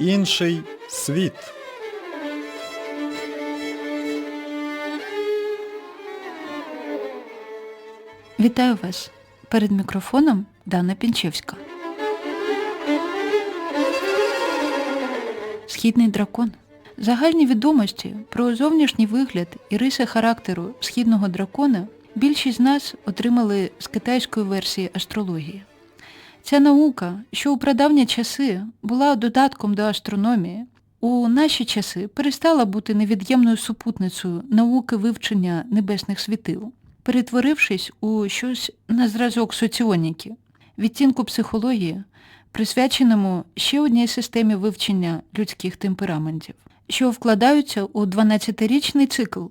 Інший світ. Вітаю вас. Перед мікрофоном Дана Пінчевська. Східний дракон. Загальні відомості про зовнішній вигляд і риси характеру східного дракона більшість з нас отримали з китайської версії астрології. Ця наука, що у прадавні часи була додатком до астрономії, у наші часи перестала бути невід'ємною супутницею науки вивчення небесних світил, перетворившись у щось на зразок соціоніки, відтінку психології, присвяченому ще одній системі вивчення людських темпераментів, що вкладаються у 12-річний цикл,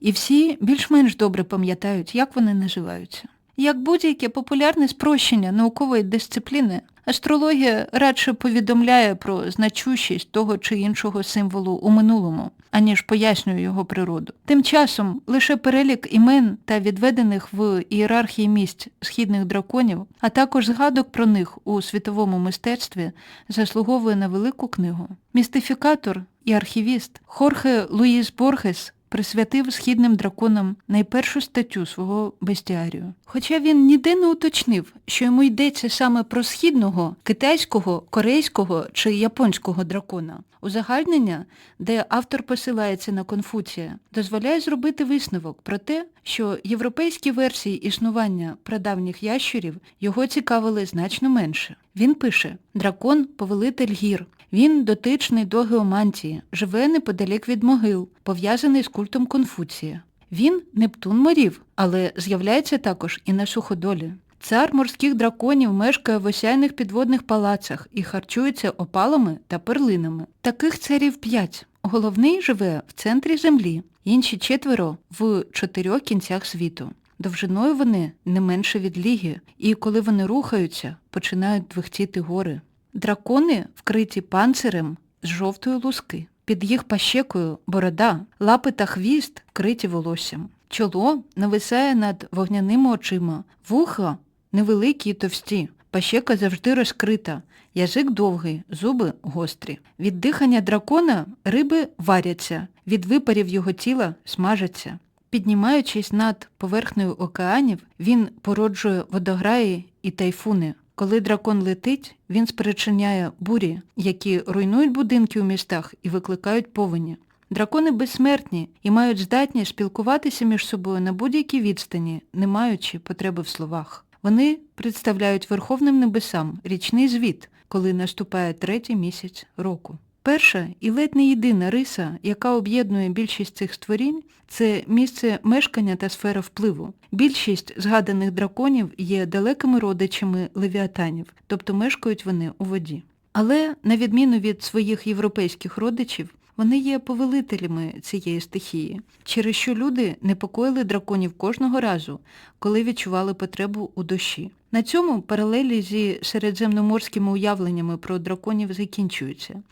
і всі більш-менш добре пам'ятають, як вони називаються. Як будь-яке популярне спрощення наукової дисципліни, астрологія радше повідомляє про значущість того чи іншого символу у минулому, аніж пояснює його природу. Тим часом лише перелік імен та відведених в ієрархії місць східних драконів, а також згадок про них у світовому мистецтві заслуговує на велику книгу. Містифікатор і архівіст Хорхе Луїс Борхес присвятив східним драконам найпершу статтю свого бестіарію. Хоча він ніде не уточнив, що йому йдеться саме про східного, китайського, корейського чи японського дракона. Узагальнення, де автор посилається на Конфуція, дозволяє зробити висновок про те, що європейські версії існування прадавніх ящурів його цікавили значно менше. Він пише «Дракон – повелитель гір, він дотичний до геомантії, живе неподалік від могил, пов'язаний з культом Конфуція. Він Нептун морів, але з'являється також і на суходолі. Цар морських драконів мешкає в осяйних підводних палацах і харчується опалами та перлинами. Таких царів п'ять. Головний живе в центрі землі, інші четверо в чотирьох кінцях світу. Довжиною вони не менше від ліги, і коли вони рухаються, починають двихтіти гори. Дракони вкриті панцирем з жовтої луски. Під їх пащекою борода, лапи та хвіст вкриті волоссям. Чоло нависає над вогняними очима, вуха невеликі і товсті, пащека завжди розкрита, язик довгий, зуби гострі. Від дихання дракона риби варяться, від випарів його тіла смажаться. Піднімаючись над поверхнею океанів, він породжує водограї і тайфуни. Коли дракон летить, він спричиняє бурі, які руйнують будинки у містах і викликають повені. Дракони безсмертні і мають здатність спілкуватися між собою на будь-якій відстані, не маючи потреби в словах. Вони представляють верховним небесам річний звіт, коли наступає третій місяць року. Перша і ледь не єдина риса, яка об'єднує більшість цих створінь, це місце мешкання та сфера впливу. Більшість згаданих драконів є далекими родичами левіатанів, тобто мешкають вони у воді. Але, на відміну від своїх європейських родичів, вони є повелителями цієї стихії, через що люди непокоїли драконів кожного разу, коли відчували потребу у душі. На цьому паралелі зі середземноморськими уявленнями про драконів закінчуються.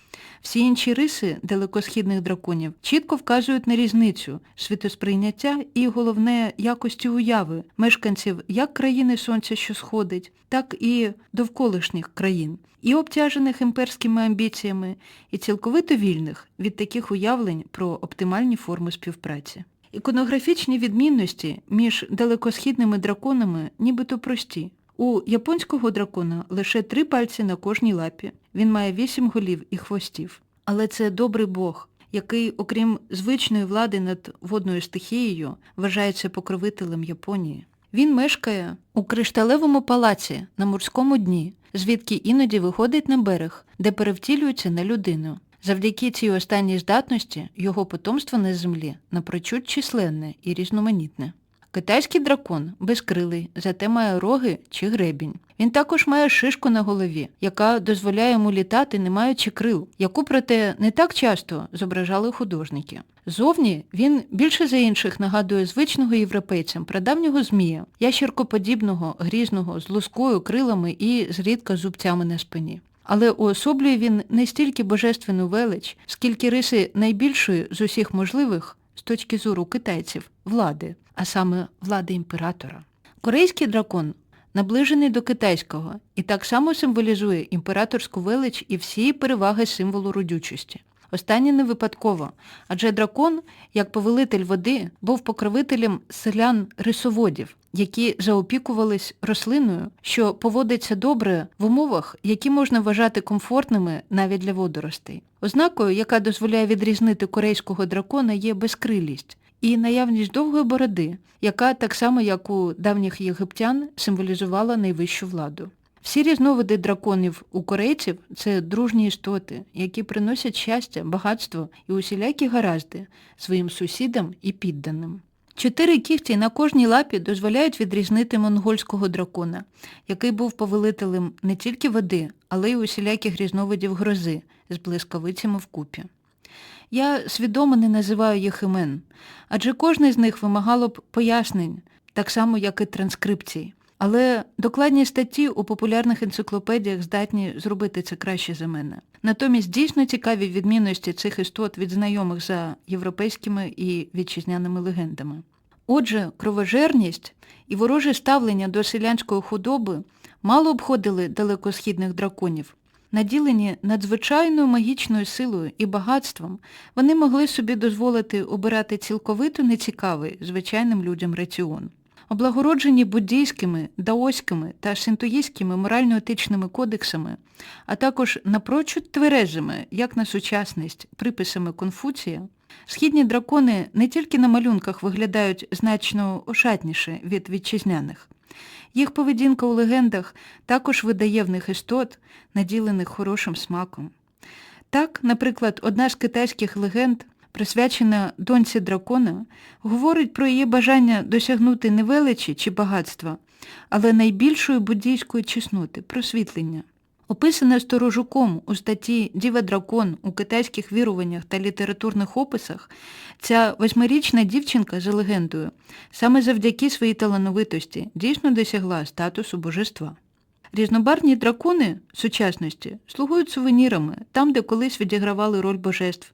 Всі інші риси далекосхідних драконів чітко вказують на різницю світосприйняття і, головне, якості уяви мешканців як країни Сонця, що сходить, так і довколишніх країн, і обтяжених імперськими амбіціями, і цілковито вільних від таких уявлень про оптимальні форми співпраці. Іконографічні відмінності між далекосхідними драконами нібито прості. У японського дракона лише три пальці на кожній лапі. Він має вісім голів і хвостів. Але це добрий бог, який, окрім звичної влади над водною стихією, вважається покровителем Японії. Він мешкає у кришталевому палаці на морському дні, звідки іноді виходить на берег, де перевтілюється на людину. Завдяки цій останній здатності його потомство на землі напрочуд численне і різноманітне. Китайський дракон безкрилий, зате має роги чи гребінь. Він також має шишку на голові, яка дозволяє йому літати, не маючи крил, яку, проте, не так часто зображали художники. Зовні він більше за інших нагадує звичного європейцям прадавнього змія, ящеркоподібного, грізного, з лускою, крилами і зрідка зубцями на спині. Але уособлює він не стільки божественну велич, скільки риси найбільшої з усіх можливих, з точки зору китайців, влади, а саме влади імператора. Корейський дракон наближений до китайського і так само символізує імператорську велич і всі переваги символу родючості. Останнє не випадково, адже дракон, як повелитель води, був покровителем селян-рисоводів, які заопікувались рослиною, що поводиться добре в умовах, які можна вважати комфортними навіть для водоростей. Ознакою, яка дозволяє відрізнити корейського дракона, є безкрилість і наявність довгої бороди, яка так само, як у давніх єгиптян, символізувала найвищу владу. Всі різновиди драконів у корейців це дружні істоти, які приносять щастя, багатство і усілякі гаразди своїм сусідам і підданим. Чотири кігті на кожній лапі дозволяють відрізнити монгольського дракона, який був повелителем не тільки води, але й усіляких різновидів грози з блискавицями вкупі. Я свідомо не називаю їх імен, адже кожне з них вимагало б пояснень, так само, як і транскрипцій. Але докладні статті у популярних енциклопедіях здатні зробити це краще за мене. Натомість дійсно цікаві відмінності цих істот від знайомих за європейськими і вітчизняними легендами. Отже, кровожерність і вороже ставлення до селянської худоби мало обходили далекосхідних драконів. Наділені надзвичайною магічною силою і багатством, вони могли собі дозволити обирати цілковито нецікавий звичайним людям раціон. Облагороджені буддійськими, даоськими та синтоїстськими морально-етичними кодексами, а також напрочуд тверезими, як на сучасність, приписами Конфуція, східні дракони не тільки на малюнках виглядають значно ошатніше від вітчизняних. Їх поведінка у легендах також видає в них істот, наділених хорошим смаком. Так, наприклад, одна з китайських легенд присвячена доньці дракона, говорить про її бажання досягнути не величі чи багатства, але найбільшої буддійської чесноти просвітлення. Описана сторожуком у статті Діва дракон у китайських віруваннях та літературних описах, ця восьмирічна дівчинка за легендою саме завдяки своїй талановитості дійсно досягла статусу божества. Різнобарвні дракони сучасності слугують сувенірами там, де колись відігравали роль божеств,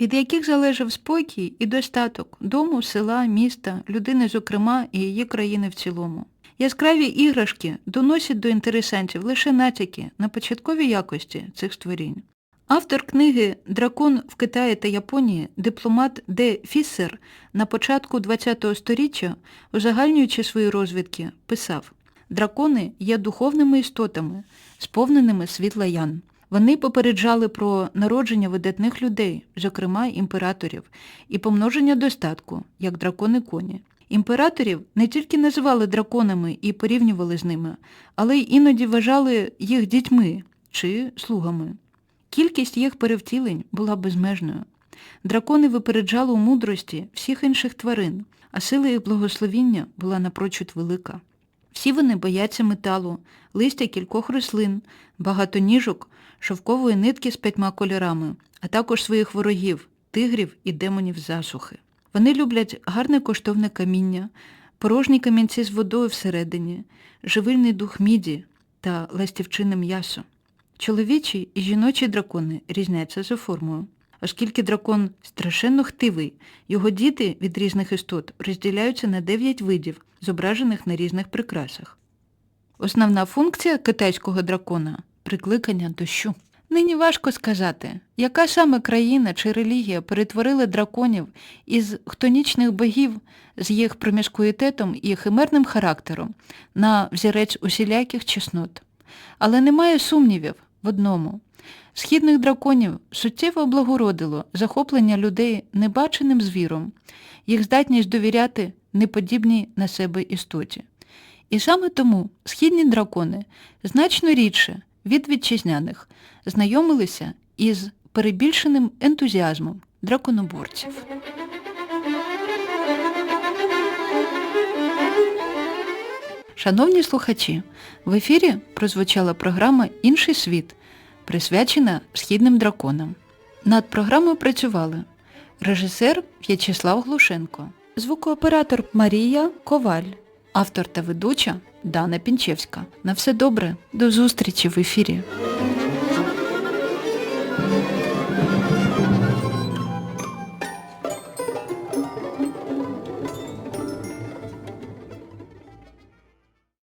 від яких залежав спокій і достаток дому, села, міста, людини зокрема і її країни в цілому. Яскраві іграшки доносять до інтересантів лише натяки на початкові якості цих створінь. Автор книги Дракон в Китаї та Японії, дипломат Де Фіссер на початку ХХ століття, узагальнюючи свої розвідки, писав Дракони є духовними істотами, сповненими світла ян. Вони попереджали про народження видатних людей, зокрема імператорів, і помноження достатку, як дракони коні. Імператорів не тільки називали драконами і порівнювали з ними, але й іноді вважали їх дітьми чи слугами. Кількість їх перевтілень була безмежною. Дракони випереджали у мудрості всіх інших тварин, а сила їх благословіння була напрочуд велика. Всі вони бояться металу, листя кількох рослин, багато ніжок, шовкової нитки з п'ятьма кольорами, а також своїх ворогів, тигрів і демонів засухи. Вони люблять гарне коштовне каміння, порожні камінці з водою всередині, живильний дух міді та ластівчине м'ясо. Чоловічі і жіночі дракони різняться за формою. Оскільки дракон страшенно хтивий, його діти від різних істот розділяються на 9 видів, зображених на різних прикрасах. Основна функція китайського дракона прикликання дощу. Нині важко сказати, яка саме країна чи релігія перетворила драконів із хтонічних богів з їх проміжкуїтетом і химерним характером на взірець усіляких чеснот. Але немає сумнівів в одному. Східних драконів суттєво облагородило захоплення людей небаченим звіром, їх здатність довіряти неподібній на себе істоті. І саме тому східні дракони значно рідше від вітчизняних знайомилися із перебільшеним ентузіазмом драконоборців. Шановні слухачі, в ефірі прозвучала програма Інший світ, присвячена східним драконам. Над програмою працювали режисер В'ячеслав Глушенко, звукооператор Марія Коваль, автор та ведуча Дана Пінчевська. На все добре, до зустрічі в ефірі.